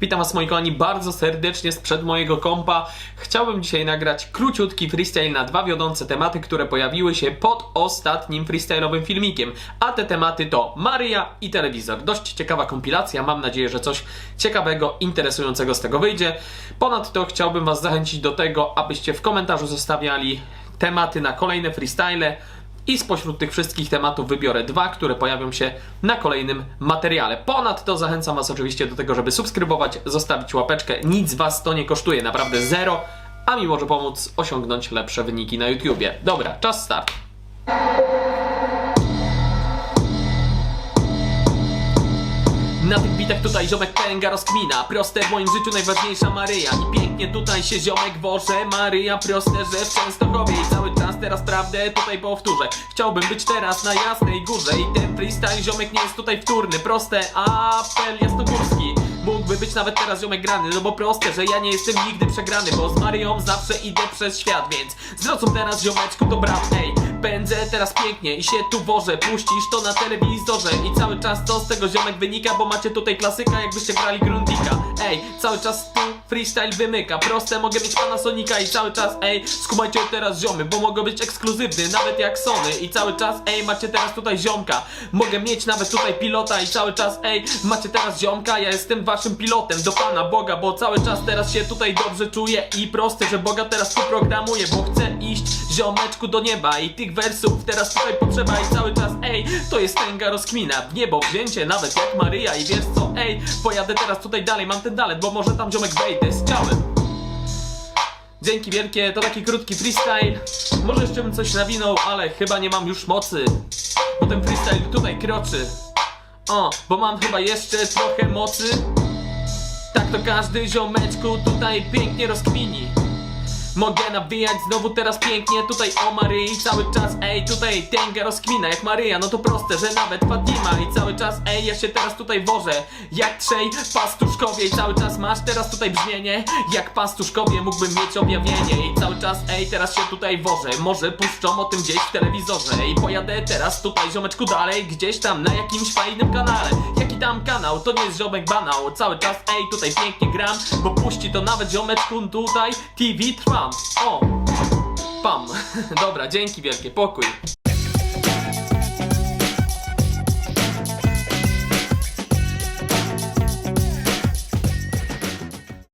Witam Was moi kochani bardzo serdecznie sprzed mojego kompa. Chciałbym dzisiaj nagrać króciutki freestyle na dwa wiodące tematy, które pojawiły się pod ostatnim freestyle'owym filmikiem. A te tematy to Maria i telewizor. Dość ciekawa kompilacja, mam nadzieję, że coś ciekawego, interesującego z tego wyjdzie. Ponadto chciałbym Was zachęcić do tego, abyście w komentarzu zostawiali tematy na kolejne freestyle. I spośród tych wszystkich tematów wybiorę dwa, które pojawią się na kolejnym materiale. Ponadto zachęcam Was oczywiście do tego, żeby subskrybować, zostawić łapeczkę. Nic Was to nie kosztuje, naprawdę zero, a mi może pomóc osiągnąć lepsze wyniki na YouTubie. Dobra, czas start. Na tych bitach tutaj ziomek pęga rozkmina. Proste w moim życiu najważniejsza Maryja. I pięknie tutaj się ziomek woże Maryja proste, że w Częstochowie I cały czas teraz prawdę tutaj powtórzę. Chciałbym być teraz na Jasnej Górze. I ten freestyle ziomek nie jest tutaj wtórny. Proste, apel jasnogórski Mógłby być nawet teraz ziomek grany No bo proste, że ja nie jestem nigdy przegrany Bo z Maryją zawsze idę przez świat Więc zrozum teraz ziomeczku to brat Ej, pędzę teraz pięknie i się tu wożę Puścisz to na telewizorze I cały czas to z tego ziomek wynika Bo macie tutaj klasyka jakbyście grali Grundika. Ej, cały czas tu freestyle wymyka Proste, mogę mieć Panasonica i cały czas Ej, skumajcie teraz ziomy Bo mogę być ekskluzywny, nawet jak Sony I cały czas, ej, macie teraz tutaj ziomka. Mogę mieć nawet tutaj pilota I cały czas, ej, macie teraz ziomka Ja jestem waszym pilotem do Pana Boga Bo cały czas teraz się tutaj dobrze czuję I proste, że Boga teraz tu programuję Bo chcę iść ziomeczku do nieba I tych wersów teraz tutaj potrzeba I cały czas, ej, to jest tęga rozkmina W niebo wzięcie, nawet jak Maryja I wiesz co, ej, pojadę teraz tutaj dalej Mam ten dalet, bo może tam ziomek wejdę z ciałem. Dzięki wielkie, to taki krótki freestyle. Może jeszcze bym coś nawinął, ale chyba nie mam już mocy. Bo ten freestyle tutaj kroczy. O, bo mam chyba jeszcze trochę mocy Tak to każdy ziomeczku tutaj pięknie rozkmini Mogę nawijać znowu teraz pięknie tutaj o Maryi. Cały czas Ej, tutaj tęga rozkmina jak Maryja. No to proste, że nawet Fatima I cały czas, ej, ja się teraz tutaj wożę Jak trzej pastuszkowie. I cały czas masz teraz tutaj brzmienie Jak pastuszkowie. Mógłbym mieć objawienie I cały czas, ej, teraz się tutaj wożę. Może puszczą o tym gdzieś w telewizorze. I pojadę teraz tutaj ziomeczku dalej Gdzieś tam na jakimś fajnym kanale. Jaki tam kanał, to nie jest ziomek banał. Cały czas, ej, tutaj pięknie gram Bo puści to nawet ziomeczku tutaj. TV trwam. O, pam. Dobra, dzięki wielkie, pokój